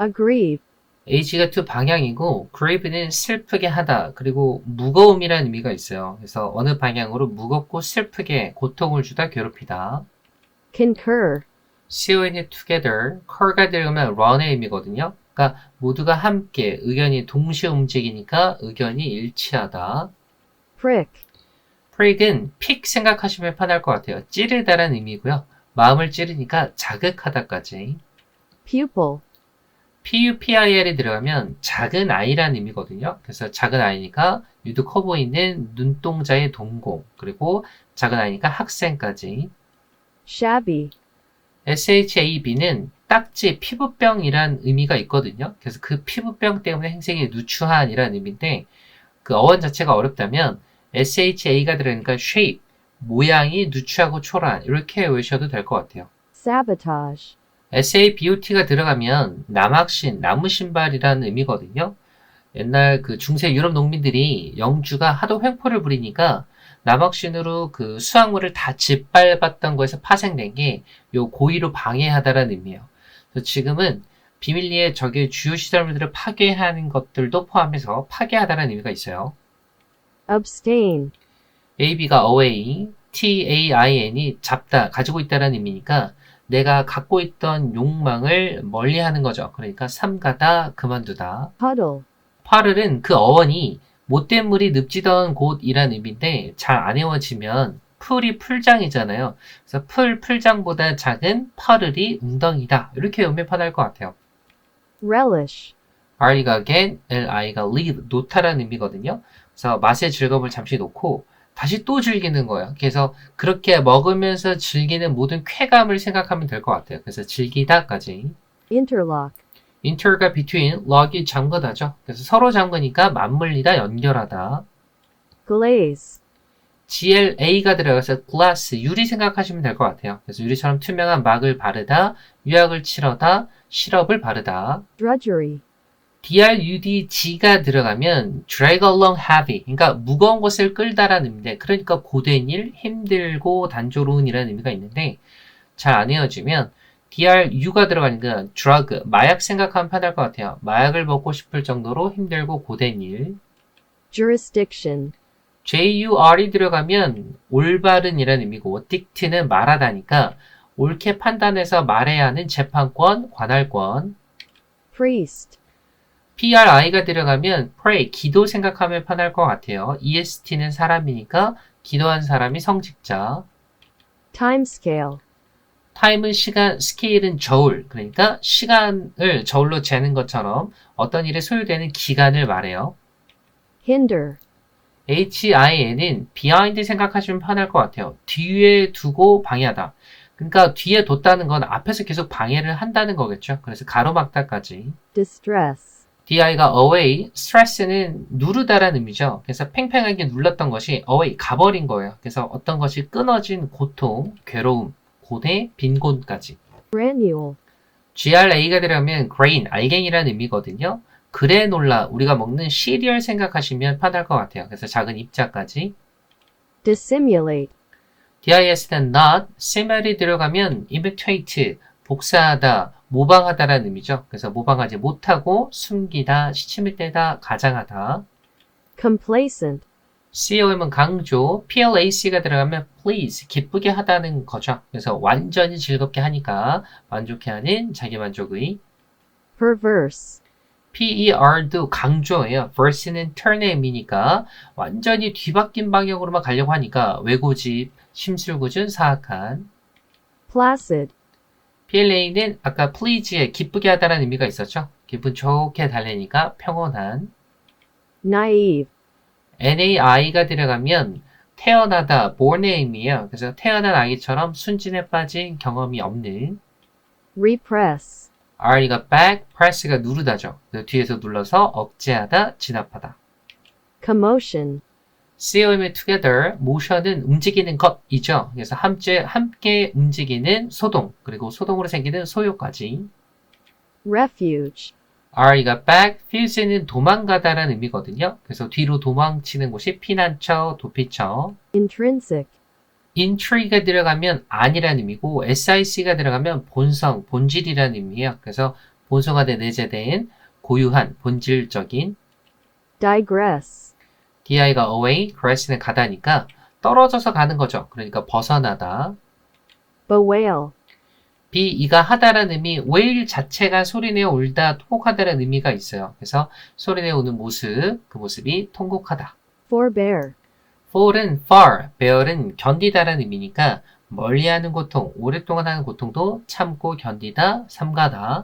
aggrieve, age가 to 방향이고 grieve는 슬프게 하다 그리고 무거움이라는 의미가 있어요. 그래서 어느 방향으로 무겁고 슬프게 고통을 주다 괴롭히다. concur, CON이 together, cur가 들어가면 run의 의미거든요. 그러니까 모두가 함께 의견이 동시에 움직이니까 의견이 일치하다. prick, prick은 픽 생각하시면 편할 것 같아요. 찌르다라는 의미고요. 마음을 찌르니까 자극하다까지. pupil, PUPIL이 들어가면 작은 아이라는 의미거든요. 그래서 작은 아이니까 유독 커 보이는 눈동자의 동공, 그리고 작은 아이니까 학생까지. shabby, SHAB는 딱지, 피부병이란 의미가 있거든요. 그래서 그 피부병 때문에 행색이 누추한이라는 의미인데 그 어원 자체가 어렵다면 SHA가 들어가니까 shape, 모양이 누추하고 초라한 이렇게 외우셔도 될 것 같아요. sabotage, SABOT가 들어가면 남학신, 나무신발이라는 의미거든요. 옛날 그 중세 유럽 농민들이 영주가 하도 횡포를 부리니까 남학신으로 그 수확물을 다 짓밟았던 거에서 파생된 게 요 고의로 방해하다라는 의미예요. 그래서 지금은 비밀리에 적의 주요 시설물들을 파괴하는 것들도 포함해서 파괴하다라는 의미가 있어요. abstain, AB가 away, TAIN이 잡다, 가지고 있다라는 의미니까 내가 갖고 있던 욕망을 멀리 하는 거죠. 그러니까 삼가다, 그만두다. puddle, 파를은 그 어원이 못된 물이 늪지던 곳이란 의미인데 잘안 외워지면 풀이 풀장이잖아요. 그래서 풀, 풀장보다 작은 파를이 웅덩이다. 이렇게 편할 것 같아요. relish, R이가 get, Li가 leave, 놓다라는 의미거든요. 그래서 맛의 즐거움을 잠시 놓고 다시 또 즐기는 거예요. 그래서 그렇게 먹으면서 즐기는 모든 쾌감을 생각하면 될 것 같아요. 그래서 즐기다까지. interlock, inter가 between, lock이 잠그다죠. 그래서 서로 잠그니까 맞물리다, 연결하다. glaze, GLA가 들어가서 glass, 유리 생각하시면 될 것 같아요. 그래서 유리처럼 투명한 막을 바르다, 유약을 치러다, 시럽을 바르다. drudgery, DRUDG가 들어가면 drag along heavy, 그러니까 무거운 것을 끌다라는 의미인데, 그러니까 고된 일, 힘들고 단조로운 이라는 의미가 있는데, 잘 안 헤어지면 DRU가 들어가니까 drug, 마약 생각하면 편할 것 같아요. 마약을 먹고 싶을 정도로 힘들고 고된 일. jurisdiction, JUR이 들어가면 올바른이라는 의미고, dict는 말하다니까, 옳게 판단해서 말해야 하는 재판권, 관할권. priest, PRI가 들어가면 pray, 기도 생각하면 편할 것 같아요. EST는 사람이니까 기도한 사람이 성직자. timescale, time은 시간, scale은 저울. 그러니까 시간을 저울로 재는 것처럼 어떤 일에 소요되는 기간을 말해요. hinder, HIN은 behind 생각하시면 편할 것 같아요. 뒤에 두고 방해하다. 그러니까 뒤에 뒀다는 건 앞에서 계속 방해를 한다는 거겠죠. 그래서 가로막다까지. distress, DI가 away, stress는 누르다라는 의미죠. 그래서 팽팽하게 눌렀던 것이 away, 가버린 거예요. 그래서 어떤 것이 끊어진 고통, 괴로움, 고대, 빈곤까지. granule, GRA가 들어가면 grain, 알갱이라는 의미거든요. 그래놀라, 우리가 먹는 시리얼 생각하시면 편할 것 같아요. 그래서 작은 입자까지. dissimulate, DIS는 not, similar이 들어가면 imitate, 복사하다, 모방하다라는 의미죠. 그래서 모방하지 못하고 숨기다, 시침을 떼다, 가장하다. complacent, COM은 강조, PLAC가 들어가면 please, 기쁘게 하다는 거죠. 그래서 완전히 즐겁게 하니까 만족해하는 자기만족의 perverse, PER도 강조예요. verse는 turn의 의미니까 완전히 뒤바뀐 방향으로만 가려고 하니까 외고집, 심술궂은 사악한 placid, PLA는 아까 please에 기쁘게 하다라는 의미가 있었죠. 기분 좋게 달래니까 평온한 naive, NAI가 들어가면 태어나다, born의 의미예요. 그래서 태어난 아기처럼 순진에 빠진 경험이 없는 repress, R이가 back, press가 누르다죠. 그래서 뒤에서 눌러서 억제하다, 진압하다. commotion, COM의 together, motion은 움직이는 것이죠. 그래서 함께, 함께 움직이는 소동, 그리고 소동으로 생기는 소요까지. refuge, R이가 back, fuse는 도망가다라는 의미거든요. 그래서 뒤로 도망치는 곳이 피난처, 도피처. intrinsic, intre가 들어가면 안이라는 의미고 SIC가 들어가면 본성, 본질이라는 의미예요. 그래서 돼 내재된 고유한 본질적인 digress, di가 away, gress는 가다니까 떨어져서 가는 거죠. 그러니까 벗어나다. bewail, be 이가 하다라는 의미, wail 자체가 소리내어 울다, 통곡하다라는 의미가 있어요. 그래서 소리내어 우는 모습, 그 모습이 통곡하다. forbear, fall은 far, bear은 견디다라는 의미니까 멀리하는 고통, 오랫동안 하는 고통도 참고 견디다, 삼가다.